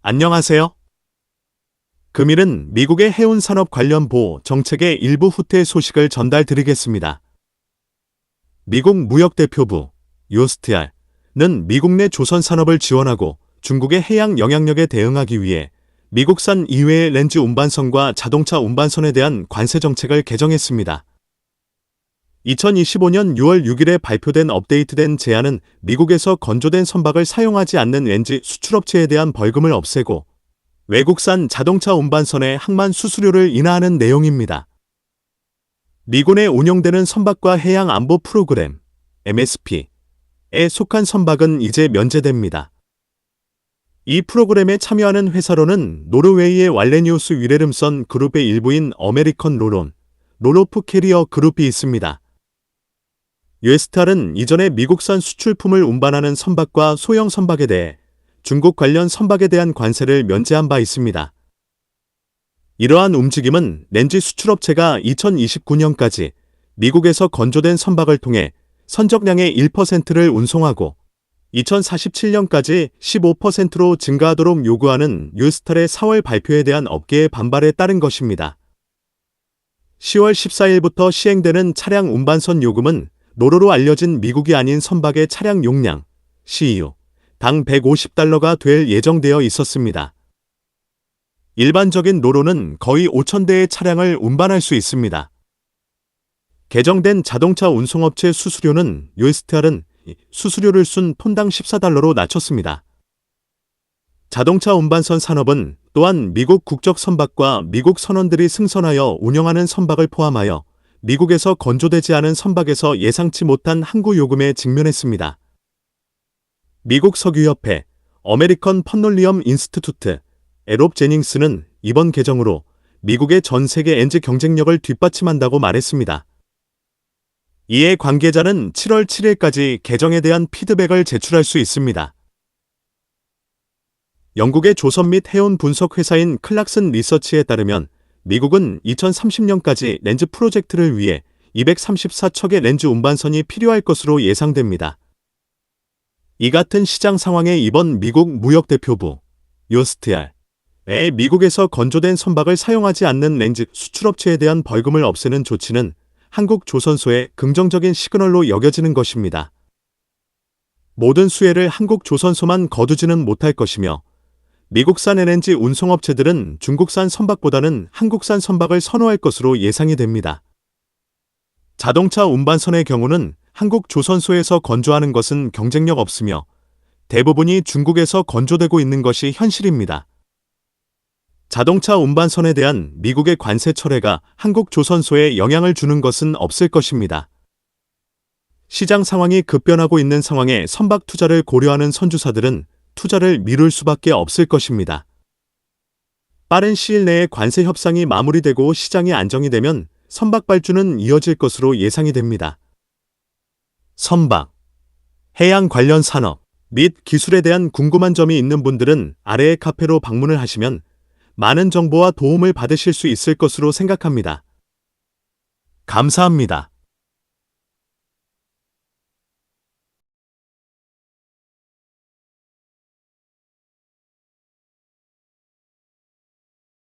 안녕하세요. 금일은 미국의 해운 산업 관련 보호 정책의 일부 후퇴 소식을 전달드리겠습니다. 미국 무역대표부 요스트알는 미국 내 조선 산업을 지원하고 중국의 해양 영향력에 대응하기 위해 미국산 이외의 렌즈 운반선과 자동차 운반선에 대한 관세 정책을 개정했습니다. 2025년 6월 6일에 발표된 업데이트된 제안은 미국에서 건조된 선박을 사용하지 않는 렌즈 수출업체에 대한 벌금을 없애고 외국산 자동차 운반선의 항만 수수료를 인하하는 내용입니다. 미군에 운영되는 선박과 해양 안보 프로그램 MSP에 속한 선박은 이제 면제됩니다. 이 프로그램에 참여하는 회사로는 노르웨이의 왈레니우스 위레름선 그룹의 일부인 어메리컨 로론, 로로프 캐리어 그룹이 있습니다. 유에스탈은 이전에 미국산 수출품을 운반하는 선박과 소형 선박에 대해 중국 관련 선박에 대한 관세를 면제한 바 있습니다. 이러한 움직임은 렌즈 수출업체가 2029년까지 미국에서 건조된 선박을 통해 선적량의 1%를 운송하고 2047년까지 15%로 증가하도록 요구하는 유스탈의 4월 발표에 대한 업계의 반발에 따른 것입니다. 10월 14일부터 시행되는 차량 운반선 요금은 노로로 알려진 미국이 아닌 선박의 차량 용량, CU, 당 150달러가 될 예정되어 있었습니다. 일반적인 노로는 거의 5,000대의 차량을 운반할 수 있습니다. 개정된 자동차 운송업체 수수료는 유에스트알은 수수료를 순 톤당 14달러로 낮췄습니다. 자동차 운반선 산업은 또한 미국 국적 선박과 미국 선원들이 승선하여 운영하는 선박을 포함하여 미국에서 건조되지 않은 선박에서 예상치 못한 항구 요금에 직면했습니다. 미국 석유협회, 어메리컨 펀놀리엄 인스티투트, 에롭 제닝스는 이번 개정으로 미국의 전 세계 엔지 경쟁력을 뒷받침한다고 말했습니다. 이에 관계자는 7월 7일까지 개정에 대한 피드백을 제출할 수 있습니다. 영국의 조선 및 해운 분석 회사인 클락슨 리서치에 따르면 미국은 2030년까지 렌즈 프로젝트를 위해 234척의 렌즈 운반선이 필요할 것으로 예상됩니다. 이 같은 시장 상황에 이번 미국 무역대표부 요스트알에 미국에서 건조된 선박을 사용하지 않는 렌즈 수출업체에 대한 벌금을 없애는 조치는 한국 조선소의 긍정적인 시그널로 여겨지는 것입니다. 모든 수혜를 한국 조선소만 거두지는 못할 것이며 미국산 LNG 운송업체들은 중국산 선박보다는 한국산 선박을 선호할 것으로 예상이 됩니다. 자동차 운반선의 경우는 한국 조선소에서 건조하는 것은 경쟁력 없으며 대부분이 중국에서 건조되고 있는 것이 현실입니다. 자동차 운반선에 대한 미국의 관세 철회가 한국 조선소에 영향을 주는 것은 없을 것입니다. 시장 상황이 급변하고 있는 상황에 선박 투자를 고려하는 선주사들은 투자를 미룰 수밖에 없을 것입니다. 빠른 시일 내에 관세 협상이 마무리되고 시장이 안정이 되면 선박 발주는 이어질 것으로 예상이 됩니다. 선박, 해양 관련 산업 및 기술에 대한 궁금한 점이 있는 분들은 아래의 카페로 방문을 하시면 많은 정보와 도움을 받으실 수 있을 것으로 생각합니다. 감사합니다.